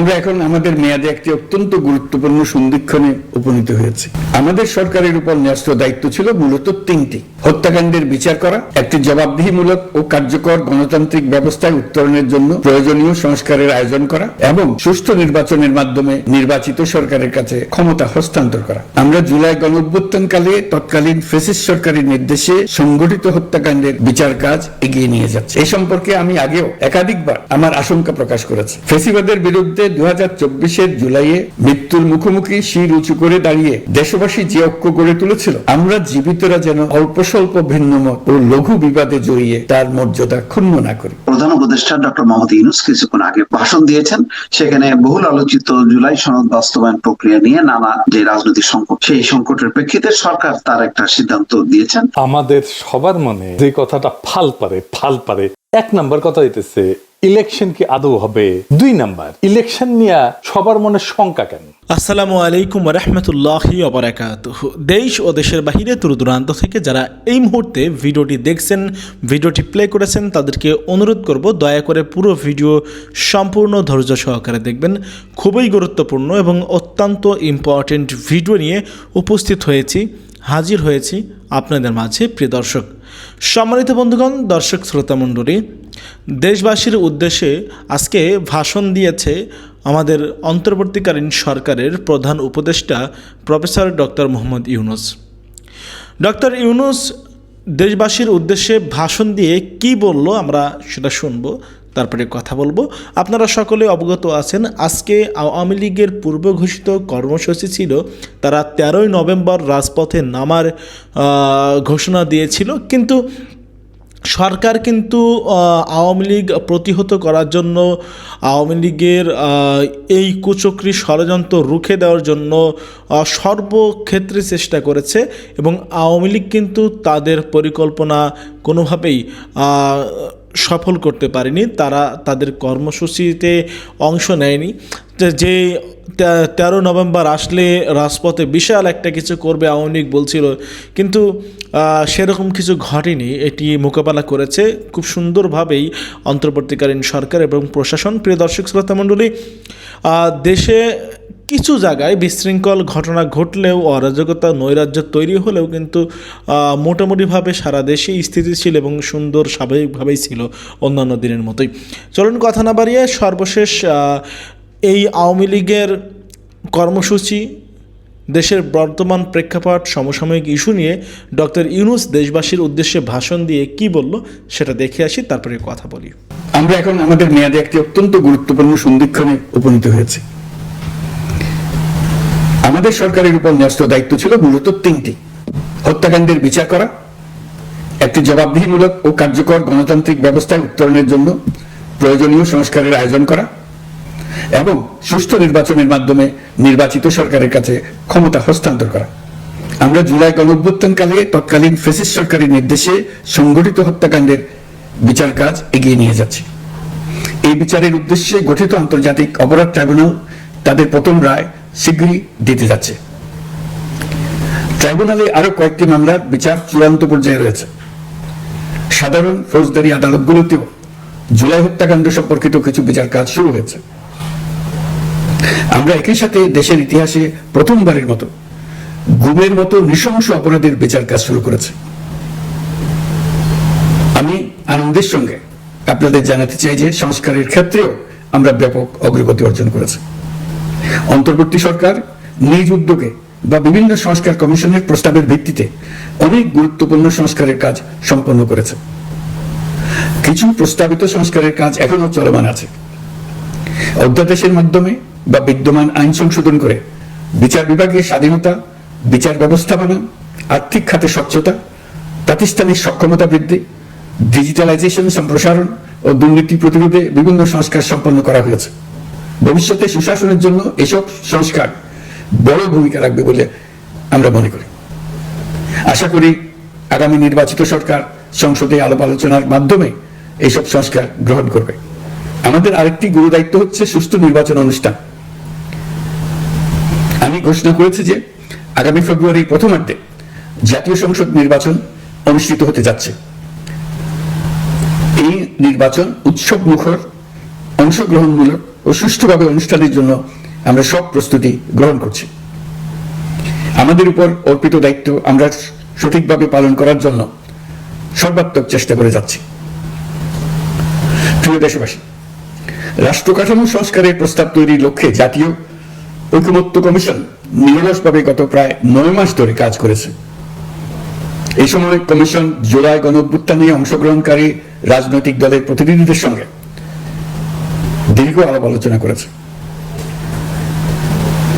আমরা এখন আমাদের মেয়াদে একটি অত্যন্ত গুরুত্বপূর্ণ সন্ধিক্ষণে উপনীত হয়েছি। আমাদের সরকারের উপর ন্যস্ত দায়িত্ব ছিল মূলত তিনটি। হত্যাকাণ্ডের বিচার করা, একটি জবাবদিহিমূলক ও কার্যকর গণতান্ত্রিক ব্যবস্থায় উত্তরণের জন্য প্রয়োজনীয় সংস্কারের আয়োজন করা এবং সুষ্ঠু নির্বাচনের মাধ্যমে নির্বাচিত সরকারের কাছে ক্ষমতা হস্তান্তর করা। আমরা জুলাই গণ অভ্যুত্থানকালে তৎকালীন ফেসিস সরকারের নির্দেশে সংগঠিত হত্যাকাণ্ডের বিচার কাজ এগিয়ে নিয়ে যাচ্ছে। এ সম্পর্কে আমি আগেও একাধিকবার আমার আশঙ্কা প্রকাশ করেছি। ফেসিবাদের বিরুদ্ধে দু হাজার চব্বিশের জুলাইয়ে মৃত্যুর মুখোমুখি শির উঁচু করে দাঁড়িয়ে দেশবাসী যে ঐক্য গড়ে তুলেছিল আমরা জীবিতরা যেন অল্প স্বল্প ভিন্নমত ও লঘু বিবাদে জড়িয়ে তার মর্যাদা ক্ষুণ্ণ না করি। প্রধান উপদেষ্টা ডক্টর মোহাম্মদ ইউনুস কিছুক্ষণ আগে ভাষণ দিয়েছেন। সেখানে বহুল আলোচিত জুলাই সনদ বাস্তবায়ন প্রক্রিয়া নিয়ে নানা যে রাজনৈতিক সংকট সেই সংকটের প্রেক্ষিতে সরকার তার একটা সিদ্ধান্ত দিয়েছেন। আমাদের সবার মনে যে কথাটা ফাল পারে ফাল পারে। এক নাম্বার কথা হইতেছে ইলেকশন কি আদৌ হবে? দুই নাম্বার, ইলেকশন নিয়ে সবার মনে শঙ্কা কেন? আসসালামু আলাইকুম রহমতুল্লাহি অবরাকাত দেশ ও দেশের বাহিরে দূর দূরান্ত থেকে যারা এই মুহূর্তে ভিডিওটি দেখছেন, ভিডিওটি প্লে করেছেন, তাদেরকে অনুরোধ করব, দয়া করে পুরো ভিডিও সম্পূর্ণ ধৈর্য সহকারে দেখবেন। খুবই গুরুত্বপূর্ণ এবং অত্যন্ত ইম্পর্টেন্ট ভিডিও নিয়ে উপস্থিত হয়েছি, হাজির হয়েছি আপনাদের মাঝে, প্রিয় দর্শক। সম্মানিত বন্ধুগণ, দর্শক শ্রোতা মণ্ডলী, দেশবাসীর উদ্দেশ্যে আজকে ভাষণ দিয়েছে আমাদের অন্তর্বর্তীকালীন সরকারের প্রধান উপদেষ্টা professor doctor Mohammad Yunus. Doctor Yunus দেশবাসীর উদ্দেশ্যে ভাষণ দিয়ে কি বলল আমরা সেটা শুনব। তারপরে কথা বলব। আপনারা সকলে অবগত আছেন, আজকে আওয়ামী লীগের পূর্ব ঘোষিত কর্মসূচি ছিল, তারা তেরোই নভেম্বর রাজপথে নামার ঘোষণা দিয়েছিল। কিন্তু সরকার কিন্তু আওয়ামী লীগ প্রতিহত করার জন্য, আওয়ামী লীগের এই কুচক্রি ষড়যন্ত্র রুখে দেওয়ার জন্য সর্বক্ষেত্রে চেষ্টা করেছে এবং আওয়ামী লীগ কিন্তু তাদের পরিকল্পনা কোনোভাবেই সফল করতে পারেনি, তারা তাদের কর্মসূচিতে অংশ নেয়নি। যে- তেরো নভেম্বর আসলে রাজপথে বিশাল একটা কিছু করবে আওয়ামী লীগ বলছিল, কিন্তু সেরকম কিছু ঘটেনি। এটি মোকাবেলা করেছে খুব সুন্দরভাবেই অন্তর্বর্তীকালীন সরকার এবং প্রশাসন। প্রিয় দর্শক, শ্রোতা মণ্ডলী দেশে কিছু জায়গায় বিশৃঙ্খল ঘটনা ঘটলেও অরাজকতা, নৈরাজ্য তৈরি হলেও কিন্তু মোটামুটিভাবে সারা দেশেই স্থিতিশীল এবং সুন্দর স্বাভাবিকভাবেই ছিল অন্যান্য দিনের মতোই। চলুন কথা না বাড়িয়ে সর্বশেষ এই আওয়ামী লীগের কর্মসূচি, দেশের বর্তমান প্রেক্ষাপট, সমসাময়িক ইস্যু নিয়ে ডক্টর ইউনুস দেশবাসীর উদ্দেশ্যে ভাষণ দিয়ে কি বলল সেটা দেখে আসি, তারপরে কথা বলি। আমরা এখন আমাদের মেয়াদে একটি অত্যন্ত গুরুত্বপূর্ণ সন্ধিক্ষণে উপনীত হয়েছি। আমাদের সরকারের উপর ন্যস্ত দায়িত্ব ছিল মূলত তিনটি। হত্যাকাণ্ডের বিচার করা, একটি জবাবদিহিমূলক ও কার্যকর গণতান্ত্রিক ব্যবস্থায় উত্তরণের জন্য প্রয়োজনীয় সংস্কারের আয়োজন করা এবং সুষ্ঠু নির্বাচনের মাধ্যমে নির্বাচিত সরকারের কাছে ক্ষমতা হস্তান্তর করা। আমরা জুলাই গণঅভ্যুত্থানকালে তৎকালীন ফেসিস্ট সরকারের নির্দেশে সংগঠিত হত্যাকাণ্ডের বিচার কাজ এগিয়ে নিয়ে যাচ্ছি। এই বিচারের উদ্দেশ্যে গঠিত আন্তর্জাতিক অপরাধ ট্রাইব্যুনাল তাদের প্রথম রায় শীঘ্রই দিতে যাচ্ছে। ট্রাইব্যুনালে আরও কয়েকটি মামলার বিচার চূড়ান্ত পর্যায়ে রয়েছে। সাধারণ ফৌজদারি আদালতগুলোতেও জুলাই হত্যাকাণ্ড সম্পর্কিত কিছু বিচার কাজ শুরু হয়েছে। আমরা একই সাথে দেশের ইতিহাসে প্রথমবারের মতো গুমের মতো নৃশংস অপরাধের বিচার কাজ শুরু করেছে। আমি আনন্দের সঙ্গে আপনাদের জানাতে চাই যে সংস্কারের ক্ষেত্রেও আমরা ব্যাপক অগ্রগতি অর্জন করেছি। অন্তর্বর্তী সরকার নিজ উদ্যোগে বা বিভিন্ন সংস্কার কমিশনের প্রস্তাবের ভিত্তিতে অনেক গুরুত্বপূর্ণ সংস্কারের কাজ সম্পন্ন করেছে। কিছু প্রস্তাবিত সংস্কারের কাজ এখনও চলমান আছে। অধ্যাদেশের মাধ্যমে বা বিদ্যমান আইন সংশোধন করে বিচার বিভাগের স্বাধীনতা, বিচার ব্যবস্থাপনা আর্থিক খাতে স্বচ্ছতা, প্রাতিষ্ঠানিক সক্ষমতা বৃদ্ধি, ডিজিটালাইজেশন সম্প্রসারণ ও দুর্নীতি প্রতিরোধে বিভিন্ন সংস্কার সম্পন্ন করা হয়েছে। ভবিষ্যতে সুশাসনের জন্য এসব সংস্কার বড় ভূমিকা রাখবে বলে আমরা মনে করি। আশা করি আগামী নির্বাচিত সরকার সংসদে আলাপ আলোচনার মাধ্যমে এইসব সংস্কার গ্রহণ করবে। আমাদের আরেকটি গুরু দায়িত্ব হচ্ছে সুষ্ঠু নির্বাচন অনুষ্ঠান। আমি ঘোষণা করেছি যে আগামী ফেব্রুয়ারি প্রথমার্ধে জাতীয় সংসদ নির্বাচন অনুষ্ঠিত হতে যাচ্ছে। এই নির্বাচন উৎসব মুখর অংশগ্রহণমূলক ও সুষ্ঠুভাবে অনুষ্ঠানের জন্য আমরা সব প্রস্তুতি গ্রহণ করছি। আমাদের উপর অর্পিত দায়িত্ব আমরা সঠিকভাবে পালন করার জন্য সর্বাত্মক চেষ্টা করে যাচ্ছি। প্রিয় দেশবাসী, রাষ্ট্র কাঠামো সংস্কারের প্রস্তাব তৈরির লক্ষ্যে জাতীয় ঐকমত্য কমিশন নিরলসভাবে গত প্রায় নয় মাস ধরে কাজ করেছে। এই সময় কমিশন জুলাই গণ অভ্যুত্থানে অংশগ্রহণকারী রাজনৈতিক দলের প্রতিনিধিদের সঙ্গে দীর্ঘ আলাপ আলোচনা করেছে।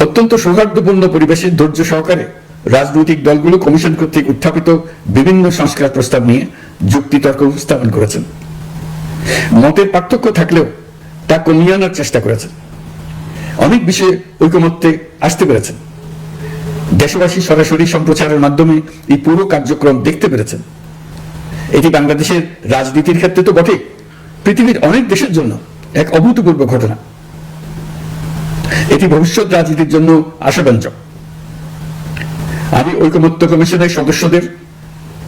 অত্যন্ত সৌহার্দ্যপূর্ণ পরিবেশে ধৈর্য সহকারে রাজনৈতিক দলগুলো কমিশন কর্তৃক উত্থাপিত বিভিন্ন সংস্কার প্রস্তাব নিয়ে যুক্তিতর্ক উপস্থাপন করেছেন। মতের পার্থক্য থাকলেও তা কমিয়ে আনার চেষ্টা করেছেন। অনেক বিষয়ে ঐকমত্যে আসতে পেরেছেন। দেশবাসী সরাসরি সম্প্রচারের মাধ্যমে এই পুরো কার্যক্রম দেখতে পেরেছেন। এটি বাংলাদেশের রাজনীতির ক্ষেত্রে তো বটে পৃথিবীর অনেক দেশের জন্য এক অভূতপূর্ব ঘটনা। এটি ভবিষ্যৎ রাজনীতির জন্য আশাব্যঞ্জক। আমি ঐকমত্য কমিশনের সদস্যদের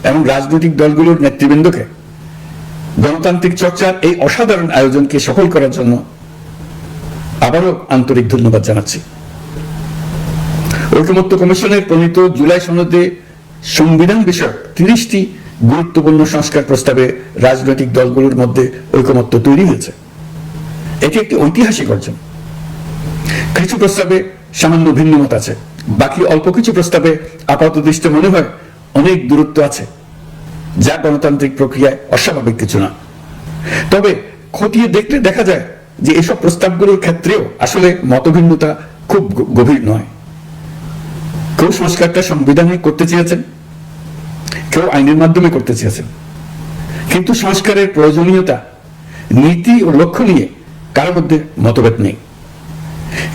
এবং রাজনৈতিক দলগুলোর নেতৃবৃন্দকে গণতান্ত্রিক চর্চার এই অসাধারণ আয়োজনকে সফল করার জন্য আবারও আন্তরিক ধন্যবাদ জানাচ্ছি। ঐকমত্য কমিশনের প্রণীত জুলাই সনদে সংবিধান বিষয়ক তিরিশটি গুরুত্বপূর্ণ সংস্কার প্রস্তাবে রাজনৈতিক দলগুলোর মধ্যে ঐকমত্য তৈরি হয়েছে। এটি একটি ঐতিহাসিক অর্জন। কিছু প্রস্তাবে সামান্য ভিন্নমত আছে, বাকি অল্প কিছু প্রস্তাবে আপাত দৃষ্টি মনে হয় অনেক দূরত্ব আছে, যা গণতান্ত্রিক প্রক্রিয়ায় অস্বাভাবিক কিছু না। তবে খতিয়ে দেখলে দেখা যায় যে এসব প্রস্তাবগুলোর ক্ষেত্রেও আসলে মতভিন্নতা খুব গভীর নয়। কেউ সংস্কারটা সংবিধানে করতে চেয়েছেন, কেউ আইনের মাধ্যমে করতে চেয়েছেন। কিন্তু সংস্কারের প্রয়োজনীয়তা, নীতি ও লক্ষ্য নিয়ে কারোর মধ্যে মতভেদ নেই।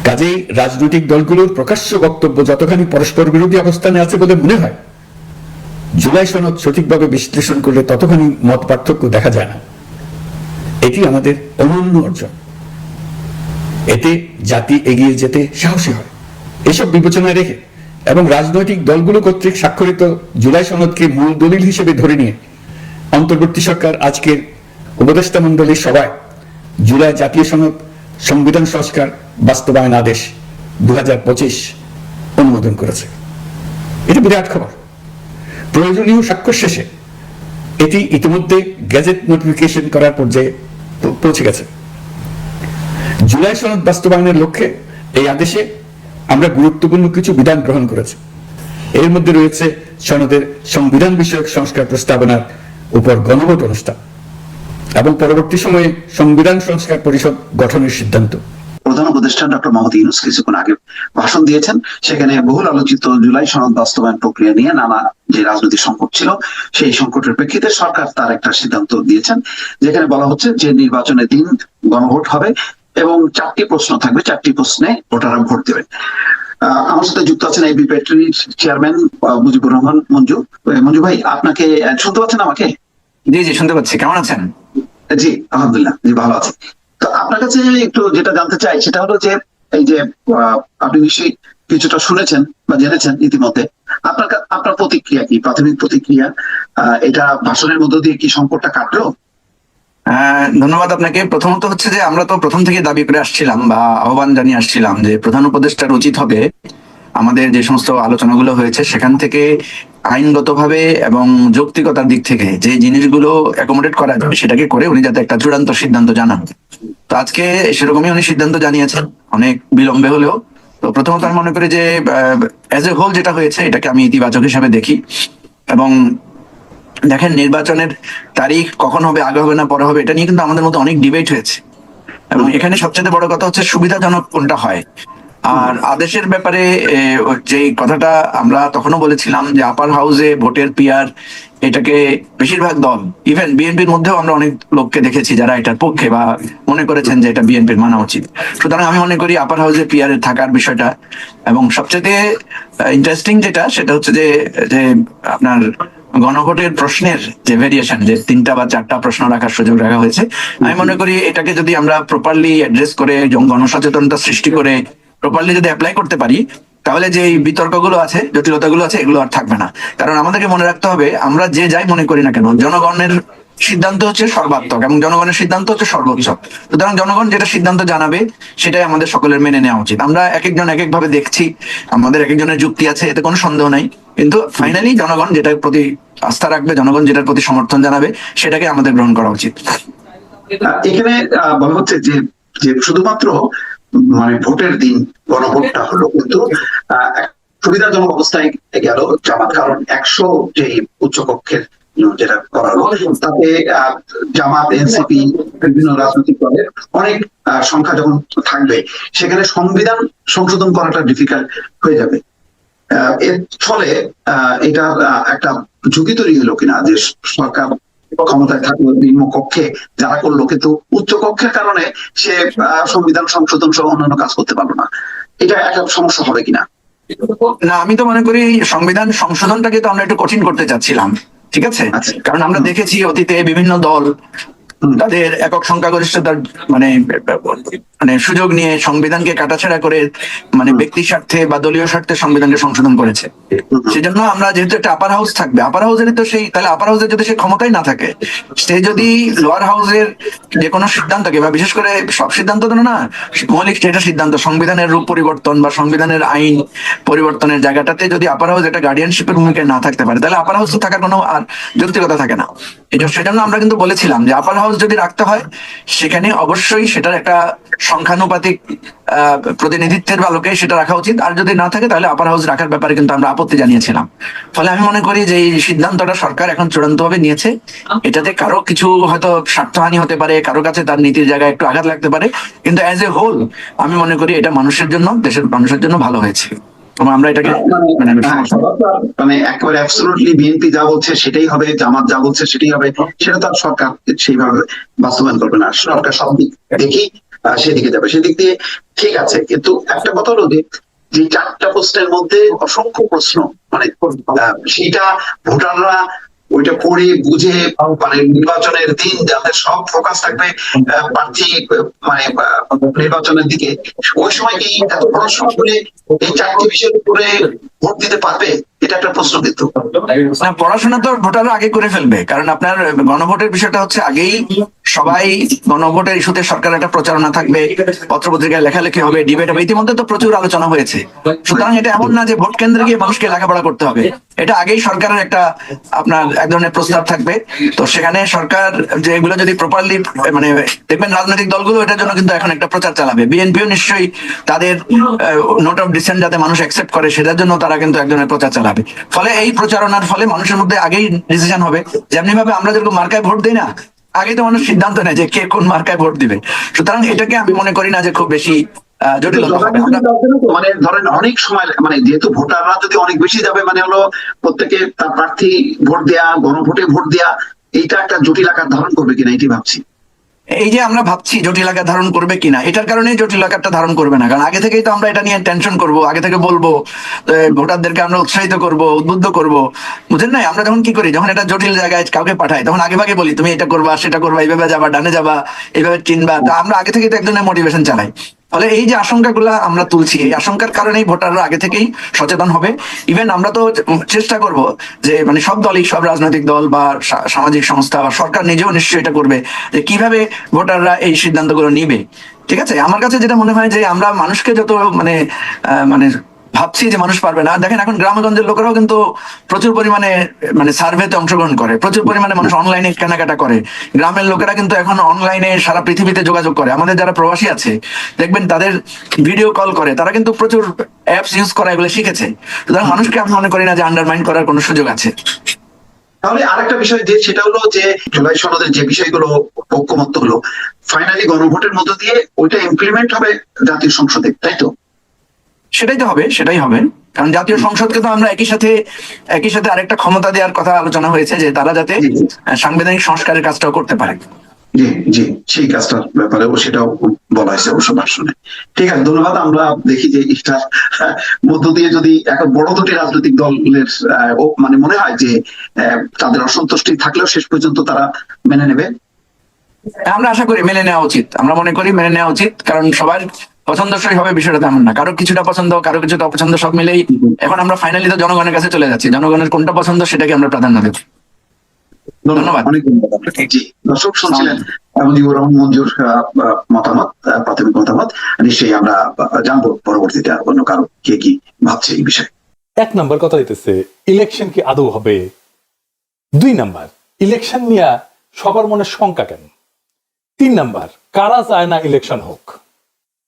কাজেই রাজনৈতিক দলগুলোর প্রকাশ্য বক্তব্য যতখানি পরস্পর বিরোধী অবস্থানে আছে বলে মনে হয়, জুলাই সনদ সঠিকভাবে বিশ্লেষণ করলে ততখানি মত পার্থক্য দেখা যায় না। এটি আমাদের অনন্য অর্জন। এতে জাতি এগিয়ে যেতে সাহসী হয়। এসব বিবেচনায় রেখে এবং রাজনৈতিক দলগুলো কর্তৃক স্বাক্ষরিত জুলাই সনদকে মূল দলিল হিসেবে ধরে নিয়ে অন্তর্বর্তী সরকার আজকের উপদেষ্টা মন্ডলীর সভায় জুলাই জাতীয় সনদ সংবিধান সংস্কার বাস্তবায়ন আদেশ দু অনুমোদন করেছে। এটি বিরাট খবর। প্রয়োজনীয় স্বাক্ষর শেষে এটি ইতিমধ্যে গ্যাজেট নোটিফিকেশন করার পর্যায়ে পৌঁছে গেছে। জুলাই সনদ বাস্তবায়নের লক্ষ্যে এই আদেশে আমরা গুরুত্বপূর্ণ কিছু বিধান গ্রহণ করেছি। এর মধ্যে রয়েছে সনদের সংবিধান বিষয়ক সংস্কার প্রস্তাবনার উপর গণভোট অনুষ্ঠান। এবং পরবর্তী সময়ে সংবিধান সংস্কার পরিষদ গঠনের সিদ্ধান্ত। প্রধান উপদেষ্টা ডক্টর মোহাম্মদ ইউনুস কিছুক্ষণ আগে ভাষণ দিয়েছেন। সেখানে বহুল আলোচিত জুলাই সনদ বাস্তবায়ন প্রক্রিয়া নিয়ে নানা যে রাজনৈতিক সংকট ছিল সেই সংকটের প্রেক্ষিতে সরকার তার একটা সিদ্ধান্ত দিয়েছেন যেখানে বলা হচ্ছে যে নির্বাচনের দিন গণভোট হবে এবং চারটি প্রশ্ন থাকবে চারটি প্রশ্নে ভোটাররা ভোট দেবেন। আহ, আমার সাথে যুক্ত আছেন এই বিপেট্রির চেয়ারম্যান মুজিবুর রহমান মঞ্জু। মঞ্জু ভাই আপনাকে শুনতে পাচ্ছেন আমাকে? জি জি শুনতে পাচ্ছি। কেমন আছেন? জি আলহামদুলিল্লাহ জি ভালো আছি। তো আপনার কাছে একটু যেটা জানতে চাই সেটা হলো যে এই যে আপনি নিশ্চয়ই কিছুটা শুনেছেন বা জেনেছেন ইতিমধ্যে। আপনার আপনার প্রতিক্রিয়া কি? প্রাথমিক প্রতিক্রিয়া এটা ভাষণের মধ্য দিয়ে কি সংকটটা কাটলো? আহ, ধন্যবাদ আপনাকে। প্রথমত হচ্ছে যে আমরা তো প্রথম থেকে দাবি করে আসছিলাম বা আহ্বান জানিয়ে আসছিলাম যে প্রধান উপদেষ্টার উচিত হবে। আমাদের যে সমস্ত আলোচনাগুলো হয়েছে সেখান থেকে আইনগতভাবে এবং যৌক্তিকতার দিক থেকে যে জিনিসগুলো অ্যাকোমোডেট করা যাবে সেটাকে করে উনি যাতে একটা চূড়ান্ত সিদ্ধান্ত জানান তো আজকে সেরকমই উনি সিদ্ধান্ত জানিয়েছেন, অনেক বিলম্বে হলেও। তো প্রথমত আমি মনে করি যে অ্যাজ এ হোল যেটা হয়েছে এটাকে আমি ইতিবাচক হিসাবে দেখি। এবং দেখেন নির্বাচনের তারিখ কখন হবে, আগে হবে না, পরে হবে, এটা নিয়ে কিন্তু আমাদের মধ্যে অনেক ডিবেট হয়েছে। এবং এখানে সবচেয়ে বড় কথা হচ্ছে সুবিধাজনক কোনটা হয়? আর আদেশের ব্যাপারে যে কথাটা আমরা তখনও বলেছিলাম যে আপার হাউসে ভোটের পিয়ার এটাকে বেশিরভাগ দল ইভেন বিএনপির মধ্যেও আমরা অনেক লোককে দেখেছি যারা এটার পক্ষে বা মনে করেছেন যে এটা বিএনপির মানা উচিত। সুতরাং আমি মনে করি আপার হাউসে পিয়ারের থাকার বিষয়টা এবং সবচেয়ে ইন্টারেস্টিং যেটা সেটা হচ্ছে যে যে আপনার গণভোটের প্রশ্নের যে ভেরিয়েশন যে তিনটা বা চারটা প্রশ্ন রাখার সুযোগ রাখা হয়েছে আমি মনে করি এটাকে যদি আমরা প্রপারলি অ্যাড্রেস করে জন- গণসচেতনতা সৃষ্টি করে প্রপারলি যদি অ্যাপ্লাই করতে পারি, তাহলে যে বিতর্কগুলো আছে, জটিলতাগুলো আছে, এগুলো আর থাকবে না। কারণ আমাদেরকে মনে রাখতে হবে, আমরা যে যাই মনে করি না কেন, জনগণের সিদ্ধান্ত হচ্ছে সর্বাত্মক এবং জনগণের সিদ্ধান্ত হচ্ছে সর্বোচ্চ। সুতরাং জনগণ যেটা সিদ্ধান্ত জানাবে, সেটাই আমাদের সকলের মেনে নেওয়া উচিত। আমরা এক একজন এক একভাবে দেখছি, আমাদের এক একজনের যুক্তি আছে, এতে কোনো সন্দেহ নাই। কিন্তু ফাইনালি জনগণ যেটার প্রতি আস্থা রাখবে, জনগণ যেটার প্রতি সমর্থন জানাবে, সেটাকে আমাদের গ্রহণ করা উচিত। এখানে বলা হচ্ছে যে যে শুধুমাত্র মানে ভোটের দিন গণভোটটা হলো কিন্তু সুবিধাজনক অবস্থায় গেল জামাত। কারণ একশো যে উচ্চকক্ষের যেটা করা তাতে জামাত, এনসিপি, বিভিন্ন রাজনৈতিক দলের অনেক সংখ্যা যখন থাকবে, সেখানে সংবিধান সংশোধন করাটা ডিফিকাল্ট হয়ে যাবে। এর ফলে এটা একটা ঝুঁকি তৈরি হলো কিনা, যে সরকার ক্ষমতায় থাকল নিম্ন কক্ষে যারা করল কিন্তু উচ্চ কক্ষের কারণে সে সংবিধান সংশোধন সহ অন্যান্য কাজ করতে পারল না এটা একটা সমস্যা হবে কিনা না আমি তো মনে করি সংবিধান সংশোধনটাকে তো আমরা একটু কঠিন করতে চাচ্ছিলাম ঠিক আছে আচ্ছা। কারণ আমরা দেখেছি অতীতে বিভিন্ন দল। তাদের একক সংখ্যাগরিষ্ঠতার মানে মানে সুযোগ নিয়ে সংবিধানকে কাটাছেড়া করে মানে ব্যক্তি স্বার্থে বা দলীয় স্বার্থে সংবিধানকে সংশোধন করেছে। সেজন্য আমরা যেহেতু একটা আপার হাউস থাকবে আপার হাউসের তো সেই তাহলে আপার হাউসের যদি সে ক্ষমতাই না থাকে সে যদি লোয়ার হাউসের যে কোনো সিদ্ধান্তকে বা বিশেষ করে সব সিদ্ধান্ত তো না মৌলিক যেটা সিদ্ধান্ত সংবিধানের রূপ পরিবর্তন বা সংবিধানের আইন পরিবর্তনের জায়গাটাতে যদি আপার হাউস একটা গার্ডিয়ানশিপের ভূমিকায় না থাকতে পারে তাহলে আপার হাউস তো থাকার কোনো আর যৌক্তিকতা থাকে না। এটা সেজন্য আমরা কিন্তু বলেছিলাম যে আপার হাউস যদি রাখতে হয় সেখানে অবশ্যই সেটার একটা সংখ্যানুপাতিক প্রতিনিধিত্বের আলোকে সেটা রাখা উচিত। আর যদি না থাকে তাহলে আপার হাউস রাখার ব্যাপারে কিন্তু আমরা আপত্তি জানিয়েছিলাম। ফলে আমি মনে করি যে এই সিদ্ধান্তটা সরকার এখন চূড়ান্তভাবে নিয়েছে। এটাতে কারও কিছু হয়তো স্বার্থহানি হতে পারে কারও কাছে তার নীতির জায়গায় একটু আঘাত লাগতে পারে। কিন্তু অ্যাজ এ হোল আমি মনে করি এটা মানুষের জন্য দেশের মানুষের জন্য ভালো হয়েছে। আমরা এটাকে মানে হ্যাঁ, মানে একেবারে অ্যাবসলুটলি বিএনপি যা বলছে সেটাই হবে জামাত যা বলছে সেটাই হবে সেটা তো আর সরকার সেইভাবে বাস্তবায়ন করবে না। সরকার সব দিক দেখি সেদিকে যাবে। সেদিক দিয়ে ঠিক আছে কিন্তু একটা কথা হলো যে যে চারটা প্রশ্নের মধ্যে অসংখ্য প্রশ্ন মানে সেইটা ভোটাররা ওইটা পড়ে বুঝে মানে নির্বাচনের দিন যাদের সব ফোকাস থাকবে প্রার্থী মানে নির্বাচনের দিকে। ওই সময় কি এত পড়াশোনা করে এই চারটি বিষয়ের উপরে ভোট দিতে পারবে? এটা একটা প্রশ্ন কিন্তু। না, পড়াশোনা তো ভোটাররা আগে করে ফেলবে, কারণ আপনার গণভোটের বিষয়টা হচ্ছে আগেই সবাই গণভোটের ইস্যুতে সরকার একটা প্রচারণা থাকবে, পত্রপত্রিকায় লেখালেখি হবে, ডিবেট হবে, ইতিমধ্যে তো প্রচুর আলোচনা হয়েছে। সুতরাং এটা এমন না যে ভোট কেন্দ্রে গিয়ে মানুষকে লেখাপড়া করতে হবে। এটা আগেই সরকারের একটা আপনার এক ধরনের প্রস্তাব থাকবে। তো সেখানে সরকার যে এগুলো যদি প্রপারলি মানে দেখবেন রাজনৈতিক দলগুলো এটার জন্য কিন্তু এখন একটা প্রচার চালাবে। বিএনপিও নিশ্চয়ই তাদের নোট অফ ডিসেন্ট যাতে মানুষ অ্যাকসেপ্ট করে, সেটার জন্য তারা কিন্তু এক ধরনের প্রচার চালাবে। ফলে এই প্রচারণার ফলে মানুষের মধ্যে আগেই ডিসিশন হবে। যেমনি ভাবে আমরা যেরকম মার্কায় ভোট দিই না, আগেই তো মানুষ সিদ্ধান্ত নেয় যে কে কোন মার্কায় ভোট দিবে। সুতরাং এটাকে আমি মনে করি না যে খুব বেশি মানে ধরেন অনেক সময় মানে যেহেতু ভোটাররা যদি অনেক বেশি যাবে মানে হলো প্রত্যেকে তার প্রার্থী ভোট দেয়া, গণভোটে ভোট দেয়া, এইটা একটা জটিল আকার ধারণ করবে কিনা এটি ভাবছি। এই যে আমরা ভাবছি জটিল আকার ধারণ করবে কিনা, এটার কারণে জটিল আকারটা ধারণ করবে না। কারণ আগে থেকেই তো আমরা এটা নিয়ে টেনশন করব, আগে থেকে বলব ভোটারদেরকে আমরা উৎসাহিত করব, উদ্বুদ্ধ করব। বুঝেন না আমরা যখন কি করি? যখন এটা জটিল জায়গায় কাউকে পাঠাই, তখন আগে ভাগে বলি, তুমি এটা করবা, সেটা করবা এইভাবে যাবা, ডানে যাবা এইভাবে চিনবা। তা আমরা আগে থেকে তো এক মোটিভেশন চালাই। ফলে এই যে আশঙ্কাগুলো আমরা তুলছি, এই আশঙ্কার কারণেই ভোটাররা আগে থেকেই সচেতন হবে। ইভেন আমরা তো চেষ্টা করব যে মানে সব দলই, সব রাজনৈতিক দল বা সামাজিক সংস্থা বা সরকার নিজেও নিশ্চয়ই এটা করবে যে, কীভাবে ভোটাররা এই সিদ্ধান্তগুলো নিবে। ঠিক আছে? আমার কাছে যেটা মনে হয় যে, আমরা মানুষকে যত মানে মানে ভাবছি যে মানুষ পারবে না। দেখেন, এখন গ্রামগঞ্জের লোকেরাও কিন্তু প্রচুর পরিমাণে মানে সার্ভেতে অংশগ্রহণ করে। প্রচুর পরিমাণে মানুষ অনলাইনে কেনাকাটা করে। গ্রামের লোকেরা কিন্তু এখন অনলাইনে সারা পৃথিবীতে যোগাযোগ করে। আমাদের যারা প্রবাসী আছে, দেখবেন তাদের ভিডিও কল করে। তারা কিন্তু প্রচুর অ্যাপস ইউজ করা, এগুলো শিখেছে। সুতরাং মানুষকে আমি মনে করি না যে আন্ডারমাইন্ড করার কোনো সুযোগ আছে। তাহলে আরেকটা বিষয় যে, সেটা হলো যে, জুলাই সনদের যে বিষয়গুলো ঐক্যমত্য হলো ফাইনালি গণভোটের মধ্য দিয়ে ওইটা ইমপ্লিমেন্ট হবে জাতীয় সংসদে, তাই তো? সেটাই তো হবে সেটাই হবে। কারণ জাতীয় সংসদকে তো আমরা একই সাথে একই সাথে আরেকটা ক্ষমতা দেওয়ার কথা আলোচনা হয়েছে যে তারা যাতে সাংবিধানিক সংস্কারের কাজটাও করতে পারে। জি জি সেই কাজটার ব্যাপারে সেটাও বলা হয়েছে অবশ্য ভাষণে ঠিক আছে ধন্যবাদ। আমরা দেখি যে এটার মধ্য দিয়ে যদি এখন বড় দুটি রাজনৈতিক দলের মানে মনে হয় যে তাদের অসন্তুষ্টি থাকলেও শেষ পর্যন্ত তারা মেনে নেবে? আমরা আশা করি মেনে নেওয়া উচিত। আমরা মনে করি মেনে নেওয়া উচিত কারণ সবার পছন্দসই হবে বিষয়টা তেমন না। কারও কিছুটা পছন্দ কারও কিছুটা অপছন্দ সব মিলেই এখন আমরা ফাইনালি তো জনগণের কাছে চলে যাচ্ছি। জনগণের কোনটা পছন্দ সেটাকে আমরা প্রাধান্য দেব। ধন্যবাদ। অনেক ধন্যবাদ আপনাকে। দর্শক শুনছিলেন মুজিবুর রহমান মঞ্জুর আহ, আহ, মতামত প্রাথমিক মতামত। নিশ্চয়ই আমরা জানব পরবর্তীতে আর অন্য কারও কে কি ভাবছে এই বিষয়ে। এক নাম্বার কথা হইতেছে ইলেকশন কি আদৌ হবে? দুই নাম্বার ইলেকশন নিয়ে সবার মনে শঙ্কা কেন? তিন নাম্বার কারা চায় না ইলেকশন হোক?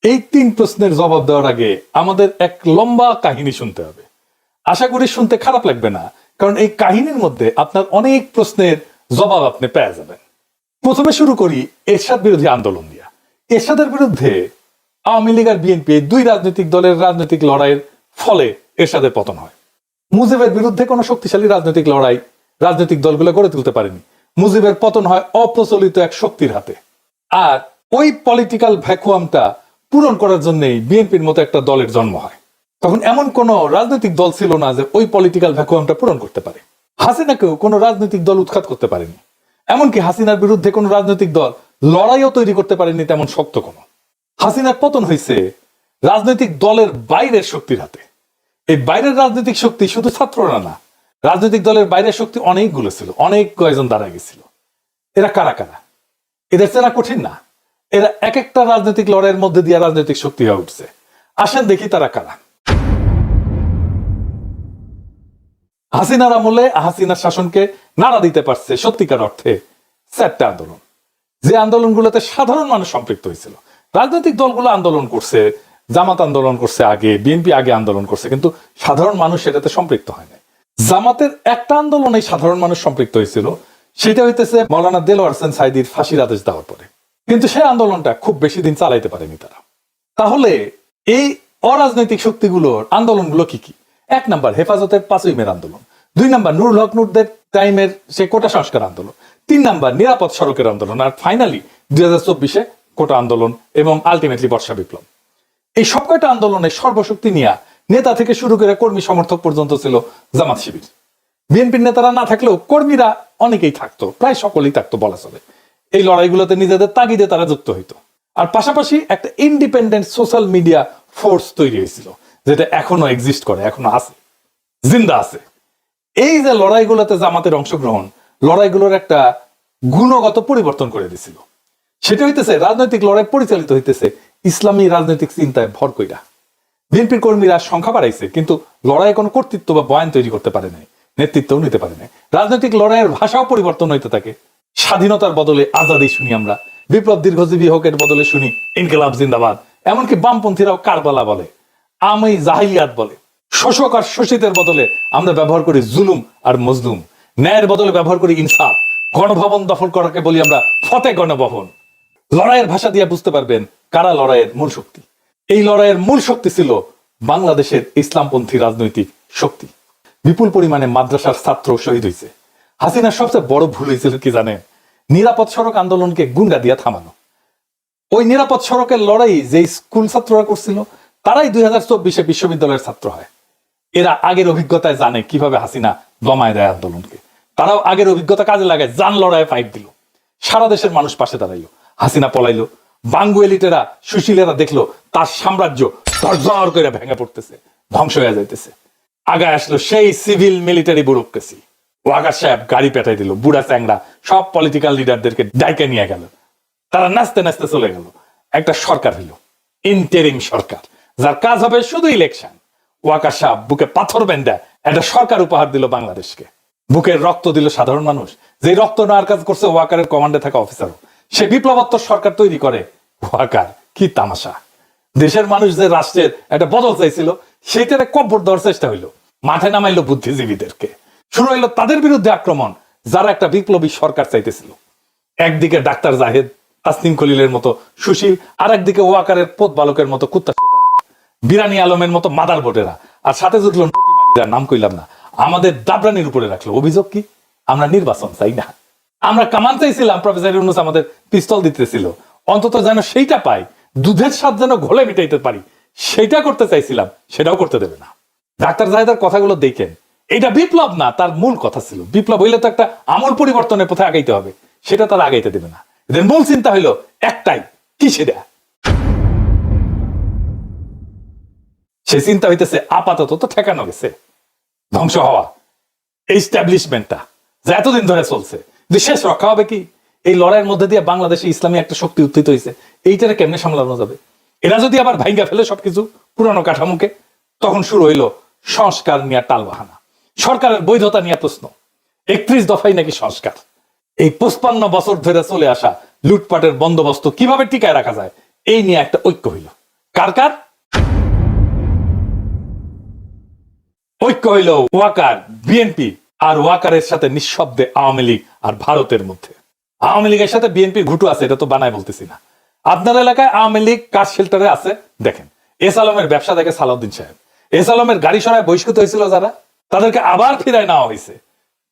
এই তিন প্রশ্নের জবাব দেওয়ার আগে আমাদের এক লম্বা কাহিনী শুনতে হবে। আশা করি শুনতে খারাপ লাগবে না, কারণ এই কাহিনীর মধ্যে আপনার অনেক প্রশ্নের জবাব আপনি পেয়ে যাবেন। প্রথমে শুরু করি এরশাদ বিরোধী আন্দোলন দিয়া এরশাদের বিরুদ্ধে আওয়ামী লীগ আর বিএনপি, দুই রাজনৈতিক দলের রাজনৈতিক লড়াইয়ের ফলে এরশাদের পতন হয়। মুজিবের বিরুদ্ধে কোনো শক্তিশালী রাজনৈতিক লড়াই রাজনৈতিক দলগুলো গড়ে তুলতে পারেনি। মুজিবের পতন হয় অপ্রচলিত এক শক্তির হাতে। আর ওই পলিটিক্যাল ভ্যাকুয়ামটা পূরণ করার জন্যই বিএনপির মতো একটা দলের জন্ম হয়। তখন এমন কোন রাজনৈতিক দল ছিল না যে ওই পলিটিক্যাল ভ্যাকুয়ামটা পূরণ করতে পারে। হাসিনাকেও কোনো রাজনৈতিক দল উৎখাত করতে পারেনি। এমনকি হাসিনার বিরুদ্ধে কোনো রাজনৈতিক দল লড়াইও তৈরি করতে পারেনি তেমন শক্ত কোনো। হাসিনার পতন হয়েছে রাজনৈতিক দলের বাইরের শক্তির হাতে। এই বাইরের রাজনৈতিক শক্তি শুধু ছাত্ররা না, রাজনৈতিক দলের বাইরের শক্তি অনেকগুলো ছিল, অনেক কয়েকজন দাঁড়া গেছিল। এরা কারা কারা? এদের চেনা কঠিন না। এরা এক একটা রাজনৈতিক লড়াইয়ের মধ্যে দিয়ে রাজনৈতিক শক্তি হয়ে উঠছে। আসেন দেখি তারা কারা। হাসিনার আমলে হাসিনার শাসনকে নাড়া দিতে পারছে সত্যিকার অর্থে চারটা আন্দোলন। যে আন্দোলনগুলোতে সাধারণ মানুষ সম্পৃক্ত হয়েছিল। রাজনৈতিক দলগুলো আন্দোলন করছে, জামাত আন্দোলন করছে আগে, বিএনপি আগে আন্দোলন করছে, কিন্তু সাধারণ মানুষ সেটাতে সম্পৃক্ত হয় না জামাতের একটা আন্দোলনে সাধারণ মানুষ সম্পৃক্ত হয়েছিল, সেটা হইতেছে মৌলানা দেলোয়ার হোসেন সাইদির ফাঁসির আদেশ দেওয়ার পরে। কিন্তু সেই আন্দোলনটা খুব বেশি দিন চালাইতে পারেনি তারা। তাহলে এই অরাজনৈতিক শক্তিগুলোর আন্দোলনগুলো কি কি? এক নাম্বার হেফাজতের পাঁচই মের আন্দোলন, দুই নাম্বার নুরুল হক নুরদের টাইমের সে কোটা সংস্কার আন্দোলন, তিন নাম্বার নিরাপদ সড়কের আন্দোলন আর ফাইনালি দুই হাজার চব্বিশে কোটা আন্দোলন এবং আলটিমেটলি বর্ষা বিপ্লব। এই সব কয়টা আন্দোলনের সর্বশক্তি নিয়ে নেতা থেকে শুরু করে কর্মী সমর্থক পর্যন্ত ছিল জামাত শিবির। বিএনপির নেতারা না থাকলেও কর্মীরা অনেকেই থাকতো, প্রায় সকলেই থাকতো বলা চলে। এই লড়াইগুলোতে নিজেদের তাগিদে তারা যুক্ত হইতো। আর পাশাপাশি একটা ইন্ডিপেন্ডেন্ট সোশ্যাল মিডিয়া ফোর্স তৈরি হয়েছিল, যেটা এখনও এক্সিস্ট করে, এখনও আছে, জিন্দা আছে। এই যে লড়াইগুলোতে জামাতের অংশগ্রহণ, লড়াইগুলোর একটা গুণগত পরিবর্তন করে দিছিল সেটা হইতেছে, রাজনৈতিক লড়াই পরিচালিত হইতেছে, ইসলামী রাজনৈতিক চিন্তায় ভর কইরা। বিএনপির কর্মীরা সংখ্যা বাড়াইছে, কিন্তু লড়াইয়ে কোনো কর্তৃত্ব বা বয়ান তৈরি করতে পারে নাই, নেতৃত্বও নিতে পারে নাই। রাজনৈতিক লড়াইয়ের ভাষাও পরিবর্তন হইতে থাকে। স্বাধীনতার বদলে আজাদি শুনি আমরা। বিপ্লব দীর্ঘজীবী হোকের বদলে শুনি ইনকেলাব জিন্দাবাদ। এমনকি বামপন্থীরাও কারবালা বলে, আমি জাহিলিয়াত বলে। শোষক আর শোষিতের বদলে আমরা ব্যবহার করি জুলুম আর মজলুম। ন্যায়ের বদলে ব্যবহার করি ইনসাফ। গণভবন দখল করাকে বলি আমরা ফতে গণভবন। লড়াইয়ের ভাষা দিয়ে বুঝতে পারবেন কারা লড়াইয়ের মূল শক্তি। এই লড়াইয়ের মূল শক্তি ছিল বাংলাদেশের ইসলামপন্থী রাজনৈতিক শক্তি। বিপুল পরিমাণে মাদ্রাসার ছাত্র শহীদ হয়েছে হাসিনার সবচেয়ে বড় ভুল হয়েছিল কি জানেন নিরাপদ সড়ক আন্দোলনকে গুন্ডা দিয়ে থামানো। ওই নিরাপদ সড়কের লড়াই যে স্কুল ছাত্ররা করছিল, তারাই দুই হাজার চব্বিশে বিশ্ববিদ্যালয়ের ছাত্র হয়। এরা আগের অভিজ্ঞতায় জানে কীভাবে হাসিনা দমায় দেয় আন্দোলনকে। তারাও আগের অভিজ্ঞতা কাজে লাগায় জান লড়াইয়ে ফাইট দিল। সারা দেশের মানুষ পাশে দাঁড়াইলো। হাসিনা পলাইলো। বাঙ্গু এলিটেরা, সুশীলেরা দেখল তার সাম্রাজ্য ধরঝর করে ভেঙে পড়তেছে, ধ্বংস হয়ে যাইতেছে। আগায় আসলো সেই সিভিল মিলিটারি ব্যুরোক্রেসি। ওয়াগার সাহেব গাড়ি পেটাই দিল, বুড়া চ্যাংরা সব পলিটিক্যাল লিডারদেরকে ডাইকে নিয়ে গেল। তারা নাচতে নাচতে চলে গেল। একটা সরকার হইল ইন্টারিম সরকার, যার কাজ হবে শুধু ইলেকশন ওয়াকার সাহেব বুকে পাথর বেন্দা একটা সরকার উপহার দিল বাংলাদেশকে। বুকের রক্ত দিল সাধারণ মানুষ। যে রক্ত নেওয়ার কাজ করছে ওয়াকারের কমান্ডে থাকা অফিসারও সে বিপ্লবোত্তর সরকার তৈরি করে। ওয়াকার, কি তামাশা। দেশের মানুষ যে রাষ্ট্রের একটা বদল চাইছিল, সেইটারে কব্বর দেওয়ার চেষ্টা হইল। মাঠে নামাইলো বুদ্ধিজীবীদেরকে। শুরু হইল তাদের বিরুদ্ধে আক্রমণ, যারা একটা বিপ্লবী সরকার চাইতেছিল। একদিকে ডাক্তার জাহেদ তাসনিম খলিলের মতো সুশীল আর একদিকে ওয়াকারের পোত বালকের মতো কুত্তা বিরানি আলমের মতো মাদার ভোটেরা আর সাথে জুটল নাম কইলাম না। আমাদের দাবরানির উপরে রাখল। অভিযোগ কি? আমরা নির্বাচন চাই না। আমরা কামান চাইছিলাম, প্রফেসর ইউনুস আমাদের পিস্তল দিতেছিল। অন্তত যেন সেইটা পাই, দুধের স্বাদ যেন ঘোলে মিটাইতে পারি। সেইটা করতে চাইছিলাম, সেটাও করতে দেবে না। ডাক্তার জাহেদার কথাগুলো দেখেন। এটা বিপ্লব না, তার মূল কথা ছিল। বিপ্লব হইলে তো একটা আমূল পরিবর্তনের পথে আগাইতে হবে। সেটা তারা আগাইতে দেবে না। এদের মূল চিন্তা হইল একটাই, কি সেটা? সে চিন্তা হইতেছে, আপাতত তো ঠেকানো গেছে, ধ্বংস হওয়া। এস্টাবলিশমেন্টটা যা এতদিন ধরে চলছে। শেষ রক্ষা হবে কি? এই লড়াইয়ের মধ্যে দিয়ে বাংলাদেশে ইসলামী একটা শক্তি উত্থিত হয়েছে এইটারে কেমনে সামলানো যাবে? এরা যদি আবার ভাইঙ্গা ফেলে সবকিছু পুরানো কাঠামোকে, তখন শুরু হইল সংস্কার নিয়ে টালবাহানা। সরকারের বৈধতা নিয়ে প্রশ্ন। একত্রিশ দফাই নাকি সংস্কার। এই পঁচপান্ন বছর ধরে চলে আসা লুটপাটের বন্দোবস্ত কীভাবে টিকায় রাখা যায়, এই নিয়ে একটা ঐক্য হইল। কার কার? ঐক্য হইল ওয়াকার, বিএনপি আর ওয়াকারের সাথে নিঃশব্দে আওয়ামী লীগ আর ভারতের মধ্যে। আওয়ামী লীগের সাথে বিএনপির ঘুটু আছে, এটা তো বানায় বলতেছি না। আপনার এলাকায় আওয়ামী লীগ কার শেল্টারে আছে? দেখেন, এস আলমের ব্যবসা দেখে সালাউদ্দিন সাহেব। এস আলমের গাড়ি সরায় বহিষ্কৃত হয়েছিল যারা? তাদেরকে আবার ফিরায় নেওয়া হয়েছে।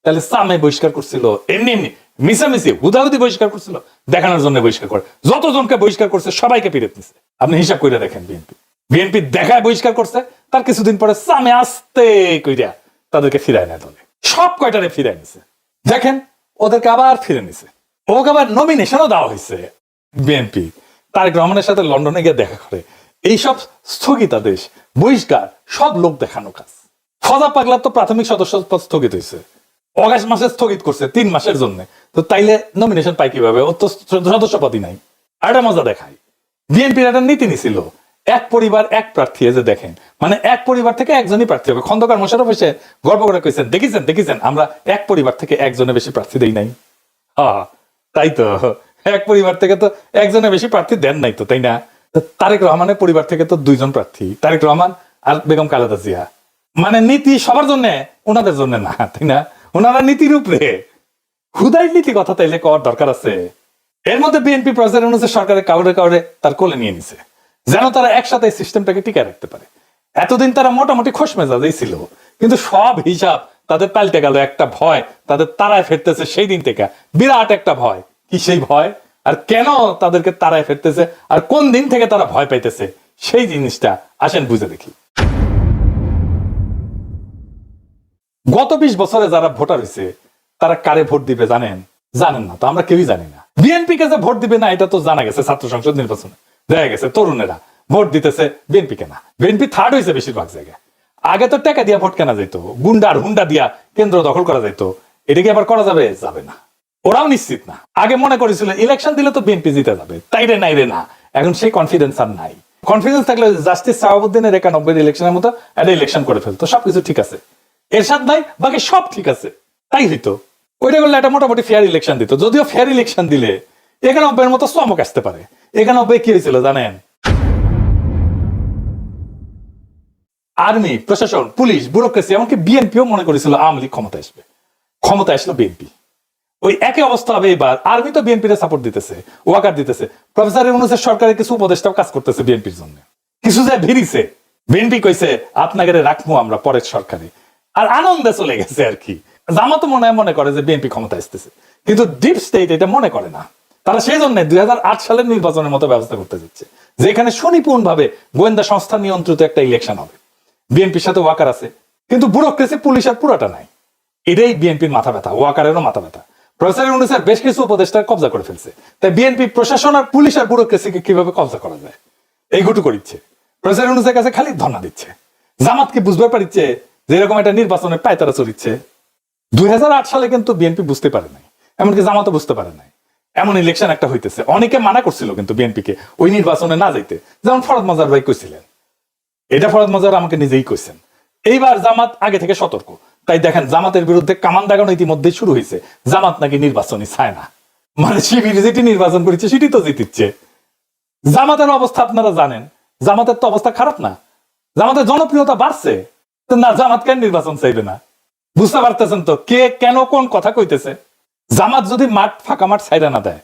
তাহলে সামে বহিষ্কার করছিল, এমনি এমনি মিশামিশি হুদাহুদি বহিষ্কার করছিল, দেখানোর জন্য বহিষ্কার করে। যতজনকে বহিষ্কার করছে, সবাইকে ফিরে নিছে আপনি হিসাব করে দেখেন বিএনপি। বিএনপি দেখায় বহিষ্কার করছে, তার কিছুদিন পরে সামে আসতে কইরা তাদেরকে ফিরায় নেয় দলে। সব কয়টারে ফিরায় নিছে? দেখেন, ওদেরকে আবার ফিরে নিছে। ওকে আবার নমিনেশনও দেওয়া হয়েছে বিএনপি। তারেক রহমানের সাথে লন্ডনে গিয়ে দেখা করে। এইসব স্থগিতাদেশ, বহিষ্কার, সব লোক দেখানো কাজ। ফজা পাগলার তো প্রাথমিক সদস্য পদ স্থগিত হয়েছে। অগাস্ট মাসে স্থগিত করছে তিন মাসের জন্য। তো তাইলে নমিনেশন পাই কীভাবে? ওর তো সদস্য পদই নাই। আর একটা মজা দেখাই। বিএনপির একটা নীতি নিছিল। এক পরিবার এক প্রার্থী যে দেখেন। মানে এক পরিবার থেকে একজনই প্রার্থী হবে। খন্দকার মোশারফ এসে গর্ব করে কইছেন দেখেছেন দেখেছেন আমরা এক পরিবার থেকে একজনের বেশি প্রার্থী দেই নাই। হ্যাঁ তাই তো। এক পরিবার থেকে তো একজনের বেশি প্রার্থী দেন নাই তো তাই না? তারেক রহমানের পরিবার থেকে তো দুইজন প্রার্থী। তারেক রহমান আর বেগম খালেদা জিয়া। মানে নীতি সবার জন্য ওনাদের জন্য না, তাই না? ওনারা নীতির উপরে হুদাই নীতি কথা তাইলে কর দরকার আছে। এর মধ্যে বিএনপি প্রচার অনুযায়ী সরকারের কাউরে কাউরে তার কোলে নিয়ে নিছে। যেন তারা একসাথে এই সিস্টেমটাকে টিকে রাখতে পারে। এতদিন তারা মোটামুটি খোশ মেজাজেই ছিল। কিন্তু সব হিসাব তাদের পাল্টে গেল। একটা ভয় তাদের তারায় ফেরতেছে সেই দিন থেকে। বিরাট একটা ভয়। কি সেই ভয়? আর কেন তাদেরকে তারায় ফেরতেছে? আর কোন দিন থেকে তারা ভয় পাইতেছে? সেই জিনিসটা আসেন বুঝে দেখি। গত বিশ বছরে যারা ভোটার হয়েছে, তারা কারে ভোট দিবে জানেন? জানেন না তো, আমরা কেউই জানি না। বিএনপি কে যে ভোট দিবে না, এটা তো জানা গেছে ছাত্র সংসদ নির্বাচনে। দেখা গেছে, তরুণেরা ভোট দিতেছে বিএনপি কেনা বিএনপি থার্ড হয়েছে বেশিরভাগ জায়গায়। আগে তো টাকা দিয়া ভোট কেনা যেত গুন্ডার হুন্ডা দিয়া কেন্দ্র দখল করা যেত এটা কি আবার করা যাবে? যাবে না। ওরাও নিশ্চিত না। আগে মনে করেছিল, ইলেকশন দিলে তো বিএনপি জিতে যাবে। তাই রে, নাই রে, না। এখন সেই কনফিডেন্স আর নাই। কনফিডেন্স থাকলে জাস্টিস সাহাবুদ্দিনের একানব্বই ইলেকশনের মতো একটা ইলেকশন করে ফেলতো। সবকিছু ঠিক আছে। এরশাদ নাই বাকি সব ঠিক আছে। তাই হইতো। ওইটা করলে একটা মোটামুটি ফেয়ার ইলেকশন দিত। যদিও ফেয়ার ইলেকশন দিলে একানব্বইয়ের মতো চমক আসতে পারে। একানব্বই কি হয়েছিল জানেন? আর্মি, প্রশাসন, পুলিশ ব্যুরোক্রেসি এমনকি বিএনপিও মনে করেছিল আওয়ামী লীগ ক্ষমতা আসবে। ক্ষমতা আসলো বিএনপি ওই একই অবস্থা হবে এবার। আর্মি তো বিএনপির সাপোর্ট দিতেছে ওয়াকার দিতেছে। প্রফেসর ইউনুসের সরকারের কিছু উপদেষ্টাও কাজ করতেছে বিএনপির জন্য। কিছু যে ভিড়িছে। বিএনপি কইছে, আপনাকে রাখব আমরা পরের সরকারে। আর আনন্দে চলে গেছে আর কি। জামাতো মনে হয় মনে করে যে বিএনপি ক্ষমতা আসতেছে। কিন্তু ডিপ স্টেট এটা মনে করে না। তারা সেই জন্য দুই সালের নির্বাচনের মতো ব্যবস্থা করতে যাচ্ছে। যেখানে সুনিপুণ ভাবে গোয়েন্দা সংস্থা নিয়ন্ত্রিত একটা ইলেকশন হবে। বিএনপির সাথে ওয়াকার আছে। কিন্তু ব্যুরোক্রেসি পুলিশের পুরাটা নাই। এটাই বিএনপির মাথা ব্যথা, ওয়াকারেরও মাথা ব্যথা। প্রফেসর ইউনুসের বেশ কিছু উপদেষ্টা কবজা করে ফেলছে। তাই বিএনপি প্রশাসন আর পুলিশ আর ব্যুরোক্রেসিকে কীভাবে কবজা করা যায়? এই গুটু করিচ্ছে প্রফেসর ইউনুসের কাছে খালি ধর্ণা দিচ্ছে। জামাতকে বুঝতে পারিচ্ছে যে এরকম একটা নির্বাচনের পায়তারা চড়িচ্ছে, দুই সালে কিন্তু বিএনপি বুঝতে পারে নাই, এমনকি জামাতও বুঝতে পারে নাই। এমন ইলেকশন একটা হইতেছে। অনেকে মানা করছিল কিন্তু বিএনপিকে ওই নির্বাচনে না যাইতে। যেমন ফরদ মজার ভাই কইছিলেন, এটা ফরদ মজার আমাকে নিজেই কইছেন। এইবার জামাত আগে থেকে সতর্ক। তাই দেখেন, জামাতের বিরুদ্ধে কামান দাগানো ইতিমধ্যে শুরু হয়েছে জামাত নাকি নির্বাচনই চায় না। মানে শিবির যেটি নির্বাচন করেছে, সেটি তো জিতিচ্ছে। জামাতের অবস্থা আপনারা জানেন। জামাতের তো অবস্থা খারাপ না। জামাতের জনপ্রিয়তা বাড়ছে। না জামাত কেন নির্বাচন চাইবে না? বুঝতে পারতেছেন তো কে কেন কোন কথা কইতেছে? জামাত যদি মাঠ, ফাঁকা মাঠ সাইডা না দেয়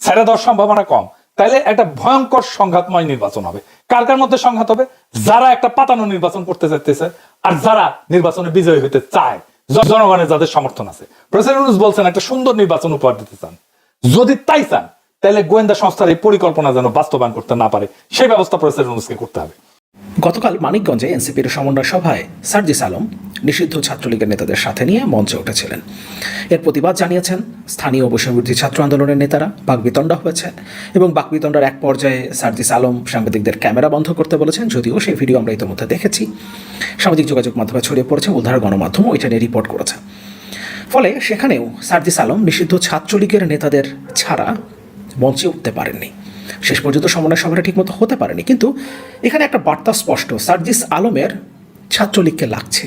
সাইডা দেওয়ার সম্ভাবনা কম, তাইলে একটা ভয়ঙ্কর সংঘাতময় নির্বাচন হবে। কার কার মধ্যে সংঘাত হবে? যারা একটা পাতানো নির্বাচন করতে চাইতেছে আর যারা নির্বাচনে বিজয়ী হতে চায়। জনগণের যাদের সমর্থন আছে। প্রেসিডেন্ট বলছেন, একটা সুন্দর নির্বাচন উপহার দিতে চান। যদি তাই চান তাহলে গোয়েন্দা সংস্থার এই পরিকল্পনা যেন বাস্তবায়ন করতে না পারে, সেই ব্যবস্থা প্রেসিডেন্ট ইউনূসকে করতে হবে। গতকাল মানিকগঞ্জে এনসিপির সমন্বয় সভায় সার্জিস আলম নিষিদ্ধ ছাত্রলীগের নেতাদের সাথে নিয়ে মঞ্চে উঠেছিলেন। এর প্রতিবাদ জানিয়েছেন স্থানীয় বৈষম্যবিরোধী ছাত্র আন্দোলনের নেতারা বাকবিতণ্ডা হয়েছেন এবং বাকবিতণ্ডার এক পর্যায়ে সার্জিস আলম সাংবাদিকদের ক্যামেরা বন্ধ করতে বলেছেন, যদিও সেই ভিডিও আমরা ইতিমধ্যে দেখেছি। সামাজিক যোগাযোগ মাধ্যমে ছড়িয়ে পড়েছে, উদ্ধার গণমাধ্যম ওইটা নিয়ে রিপোর্ট করেছে। ফলে সেখানেও সার্জিস আলম নিষিদ্ধ ছাত্রলীগের নেতাদের ছাড়া মঞ্চে উঠতে পারেননি। শেষ পর্যন্ত সমন্বয় সভাটা ঠিকমতো হতে পারেনি। কিন্তু এখানে একটা বার্তা স্পষ্ট, সার্জিস আলমের ছাত্রলীগকে লাগছে।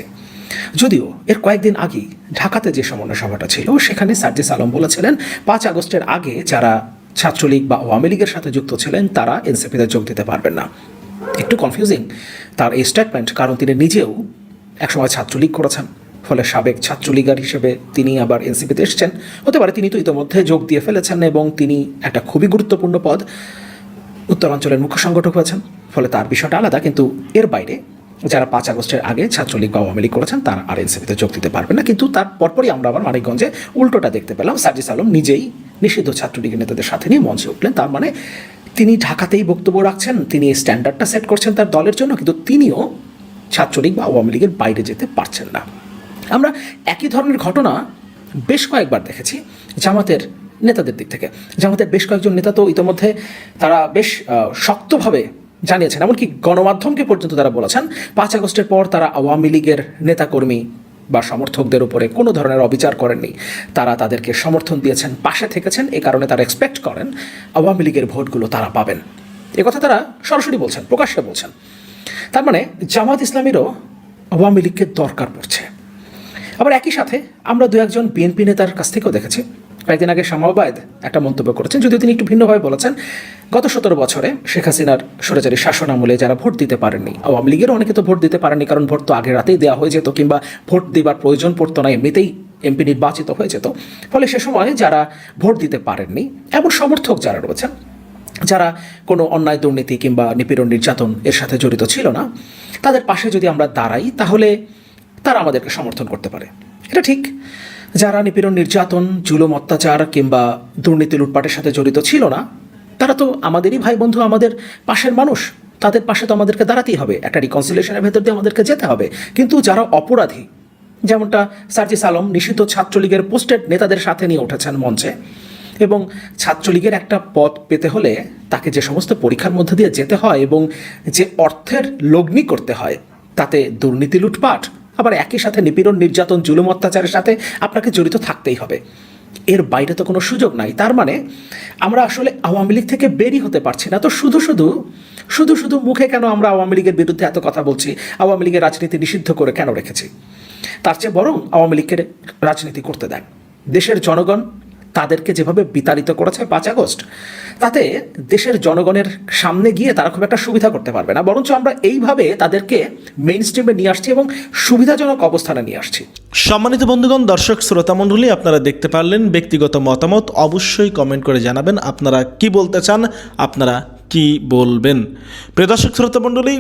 যদিও এর কয়েকদিন আগেই ঢাকাতে যে সমন্বয় সভাটা ছিল, সেখানে সার্জিস আলম বলেছিলেন, পাঁচ আগস্টের আগে যারা ছাত্রলীগ বা আওয়ামী লীগের সাথে যুক্ত ছিলেন, তারা এনসিপিতে যোগ দিতে পারবেন না। একটু কনফিউজিং তার এই স্টেটমেন্ট কারণ তিনি নিজেও একসময় ছাত্রলীগ করেছেন। ফলে সাবেক ছাত্রলীগার হিসেবে তিনি আবার এনসিপিতে এসেছেন। হতে পারে তিনি তো ইতোমধ্যে যোগ দিয়ে ফেলেছেন এবং তিনি একটা খুবই গুরুত্বপূর্ণ পদ উত্তরাঞ্চলের মুখ্য সংগঠক হয়েছেন। ফলে তার বিষয়টা আলাদা, কিন্তু এর বাইরে যারা পাঁচ আগস্টের আগে ছাত্রলীগ বা আওয়ামী লীগ করেছেন, তারা আর এনসিপিতে যোগ দিতে পারবেন না। কিন্তু তার পরপরই আমরা আবার মানিকগঞ্জে উল্টোটা দেখতে পেলাম। সার্জিস আলম নিজেই নিষিদ্ধ ছাত্রলীগের নেতাদের সাথে নিয়ে মঞ্চে উঠলেন। তার মানে তিনি ঢাকাতেই বক্তব্য রাখছেন, তিনি স্ট্যান্ডার্ডটা সেট করছেন তার দলের জন্য, কিন্তু তিনিও ছাত্রলীগ বা আওয়ামী লীগের বাইরে যেতে পারছেন না। আমরা একই ধরনের ঘটনা বেশ কয়েকবার দেখেছি। জামাতের নেতাদের দিক থেকে। জামাতের বেশ কয়েকজন নেতা তো ইতোমধ্যে তারা বেশ শক্তভাবে জানিয়েছেন। এমনকি গণমাধ্যমকে পর্যন্ত তারা বলেছেন, পাঁচ আগস্টের পর তারা আওয়ামী লীগের নেতাকর্মী বা সমর্থকদের উপরে কোনো ধরনের অবিচার করেননি। তারা তাদেরকে সমর্থন দিয়েছেন, পাশে থেকেছেন, এ কারণে তারা এক্সপেক্ট করেন আওয়ামী লীগের ভোটগুলো তারা পাবেন। কথা তারা সরাসরি বলছেন, প্রকাশ্যে বলছেন। তার মানে জামাত ইসলামীরও আওয়ামী লীগকে দরকার পড়ছে। আবার একই সাথে আমরা দু একজন বিএনপি নেতার কাছ থেকেও দেখেছি কয়েকদিন আগে শামাবায়দ একটা মন্তব্য করেছেন, যদিও তিনি একটু ভিন্নভাবে বলেছেন, গত সতেরো বছরে শেখ হাসিনার সরাসরি শাসন আমলে যারা ভোট দিতে পারেননি আওয়ামী লীগের অনেকে তো ভোট দিতে পারেননি কারণ ভোট তো আগে রাতেই দেওয়া হয়ে যেত, কিংবা ভোট দেবার প্রয়োজন পড়তো না, এমনিতেই এমপি নির্বাচিত হয়ে যেত। ফলে সে সময় যারা ভোট দিতে পারেননি, এমন সমর্থক যারা রয়েছেন, যারা কোনো অন্যায় দুর্নীতি কিংবা নিপীড়ন নির্যাতন এর সাথে জড়িত ছিল না, তাদের পাশে যদি আমরা দাঁড়াই, তাহলে তারা আমাদেরকে সমর্থন করতে পারে। এটা ঠিক। যারা নিপীড়ন, নির্যাতন, জুলুম, অত্যাচার কিংবা দুর্নীতি লুটপাটের সাথে জড়িত ছিল না, তারা তো আমাদেরই ভাই বন্ধু আমাদের পাশের মানুষ। তাদের পাশে তো আমাদেরকে দাঁড়াতেই হবে। একটা রিকনসিলেশনের ভেতর দিয়ে আমাদেরকে যেতে হবে। কিন্তু যারা অপরাধী, যেমনটা সার্জিস আলম নিষিদ্ধ ছাত্রলীগের পোস্টেড নেতাদের সাথে নিয়ে উঠেছেন মঞ্চে, এবং ছাত্রলীগের একটা পদ পেতে হলে তাকে যে সমস্ত পরীক্ষার মধ্যে দিয়ে যেতে হয় এবং যে অর্থের লগ্নি করতে হয়, তাতে দুর্নীতি, লুটপাট আবার একই সাথে নিপীড়ন, নির্যাতন, জুলুম, অত্যাচারের সাথে আপনাকে জড়িত থাকতেই হবে। এর বাইরে তো কোনো সুযোগ নাই। তার মানে আমরা আসলে আওয়ামী লীগ থেকে বেরি হতে পারছি না। তো শুধু শুধু শুধু শুধু মুখে কেন আমরা আওয়ামী লীগের বিরুদ্ধে এত কথা বলছি? আওয়ামী লীগের রাজনীতি নিষিদ্ধ করে কেন রেখেছি? তার চেয়ে বরং আওয়ামী লীগের রাজনীতি করতে দেন। দেশের জনগণ তাদেরকে যেভাবে বিতাড়িত করেছে পাঁচ আগস্ট, তাতে দেশের জনগণের সামনে গিয়ে তারা খুব একটা সুবিধা করতে পারবে না। বরঞ্চ আমরা এইভাবে তাদেরকে মেইন স্ট্রিমে নিয়ে আসছি এবং সুবিধাজনক অবস্থানে নিয়ে আসছি। সম্মানিত বন্ধুগণ, দর্শক, শ্রোতা মণ্ডলী, আপনারা দেখতে পারলেন ব্যক্তিগত মতামত। অবশ্যই কমেন্ট করে জানাবেন আপনারা কি বলতে চান, আপনারা কি বলবেন। প্রিয় দর্শক, শ্রোতা মণ্ডলী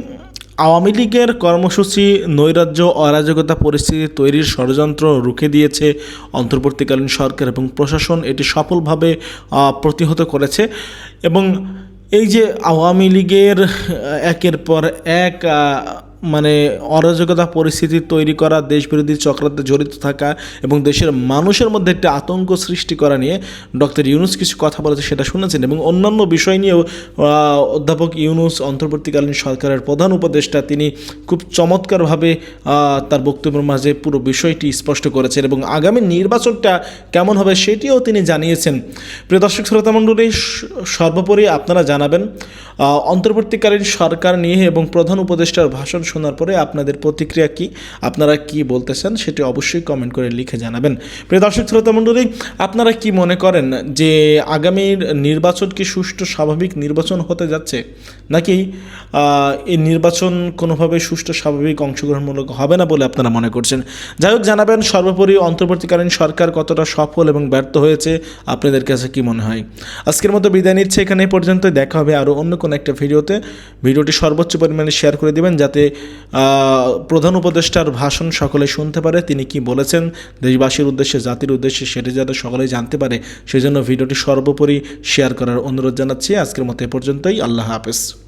আওয়ামী লীগের কর্মসূচি, নৈরাজ্য, অরাজকতা পরিস্থিতি তৈরির ষড়যন্ত্র রুখে দিয়েছে অন্তর্বর্তীকালীন সরকার এবং প্রশাসন। এটি সফলভাবে প্রতিহত করেছে এবং এই যে আওয়ামী লীগের, একের পর এক মানে অরাজকতা পরিস্থিতি তৈরি করা, দেশবিরোধী চক্রান্তে জড়িত থাকা এবং দেশের মানুষের মধ্যে একটা আতঙ্ক সৃষ্টি করা নিয়ে ডক্টর ইউনুস কিছু কথা বলেছে সেটা শুনেছেন এবং অন্যান্য বিষয় নিয়েও অধ্যাপক ইউনুস অন্তর্বর্তীকালীন সরকারের প্রধান উপদেষ্টা তিনি খুব চমৎকারভাবে তার বক্তব্যের মাঝে পুরো বিষয়টি স্পষ্ট করেছেন এবং আগামী নির্বাচনটা কেমন হবে সেটিও তিনি জানিয়েছেন। প্রিয় দর্শক শ্রোতা মণ্ডলী সর্বোপরি আপনারা জানাবেন অন্তর্বর্তীকালীন সরকার নিয়ে এবং প্রধান উপদেষ্টার ভাষণ শোনার পরে আপনাদের প্রতিক্রিয়া কি? আপনারা কি বলতেছেন সেটি অবশ্যই কমেন্ট করে লিখে জানাবেন। প্রিয় দর্শক, শ্রোতা মণ্ডলী, আপনারা কি মনে করেন যে আগামীর নির্বাচন কি সুষ্ঠু স্বাভাবিক নির্বাচন হতে যাচ্ছে? নাকি এই নির্বাচন কোনোভাবে সুষ্ঠু স্বাভাবিক অংশগ্রহণমূলক হবে না বলে আপনারা মনে করছেন? যাই হোক, জানাবেন সর্বোপরি অন্তর্বর্তীকালীন সরকার কতটা সফল এবং ব্যর্থ হয়েছে, আপনাদের কাছে কি মনে হয়? আজকের মতো বিদায় নিচ্ছে। এখানে পর্যন্ত দেখা হবে আরও অন্য কোনো একটা ভিডিওতে। ভিডিওটি সর্বোচ্চ পরিমাণে শেয়ার করে দিবেন যাতে প্রধান উপদেষ্টার ভাষণ সকলে শুনতে পারে। তিনি কি বলেছেন? দেশবাসীর উদ্দেশ্যে, জাতির উদ্দেশ্যে সেটি যাতে সকলে জানতে পারে, সেজন্য ভিডিওটি সর্বোপরি শেয়ার করার অনুরোধ জানাচ্ছি। আজকের মতো এ পর্যন্তই। আল্লাহ হাফেজ।